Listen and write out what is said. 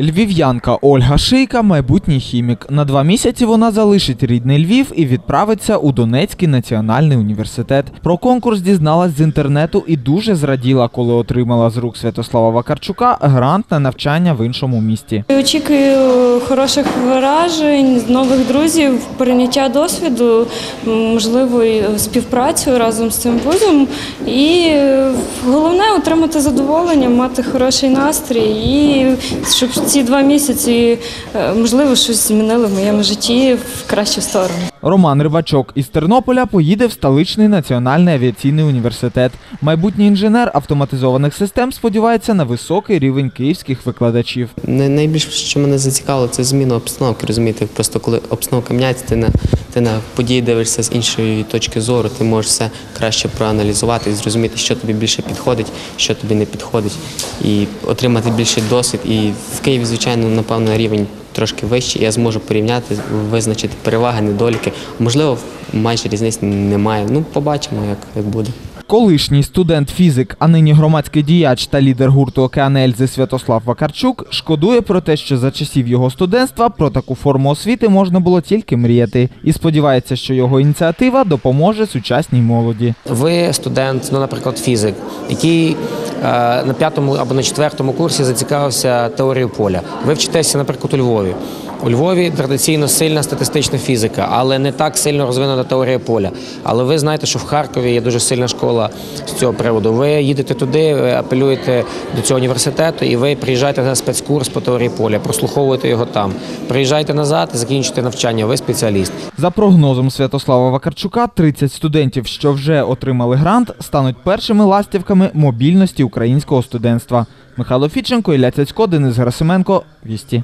Львів'янка Ольга Шийка майбутній хімік. На два місяці вона залишить рідний Львів і відправиться у Донецький національний університет. Про конкурс дізналась з інтернету і дуже зраділа, коли отримала з рук Святослава Вакарчука грант на навчання в іншому місті. Очікую хороших вражень, нових друзів, прийняття досвіду, можливо, співпрацю разом з цим вузом. І головне отримати задоволення, мати хороший настрій і щоб ці два місяці е, можливо щось змінили в моєму житті в кращу сторону. Роман Рибачок із Тернополя поїде в столичний національний авіаційний університет. Майбутній інженер автоматизованих систем сподівається на високий рівень київських викладачів. Най- Найбільше, що мене зацікавило, це зміна обстановки. Розумієте, просто коли обстановка міняється, ти на ти на події дивишся з іншої точки зору, ти можеш все краще проаналізувати і зрозуміти, що тобі більше підходить, що тобі не підходить, і отримати більший досвід. І в Києві, звичайно, напевно, рівень трошки вищий. Я зможу порівняти, визначити переваги, недоліки. Можливо, майже різниці немає. Ну, побачимо, як, як буде. Колишній студент фізик, а нині громадський діяч та лідер гурту «Океан Ельзи» Святослав Вакарчук шкодує про те, що за часів його студентства про таку форму освіти можна було тільки мріяти, і сподівається, що його ініціатива допоможе сучасній молоді. Ви студент, ну, наприклад, фізик, який на п'ятому або на четвертому курсі зацікавився теорією поля. Ви вчитеся, наприклад, у Львові. У Львові традиційно сильна статистична фізика, але не так сильно розвинена теорія поля. Але ви знаєте, що в Харкові є дуже сильна школа з цього приводу. Ви їдете туди, ви апелюєте до цього університету, і ви приїжджаєте на спецкурс по теорії поля, прослуховуєте його там. Приїжджайте назад, закінчите навчання. Ви спеціаліст. За прогнозом Святослава Вакарчука, 30 студентів, що вже отримали грант, стануть першими ластівками мобільності українського студентства. Михайло Фіченко, Ілля Цяцько, Денис Герасименко. Вісті.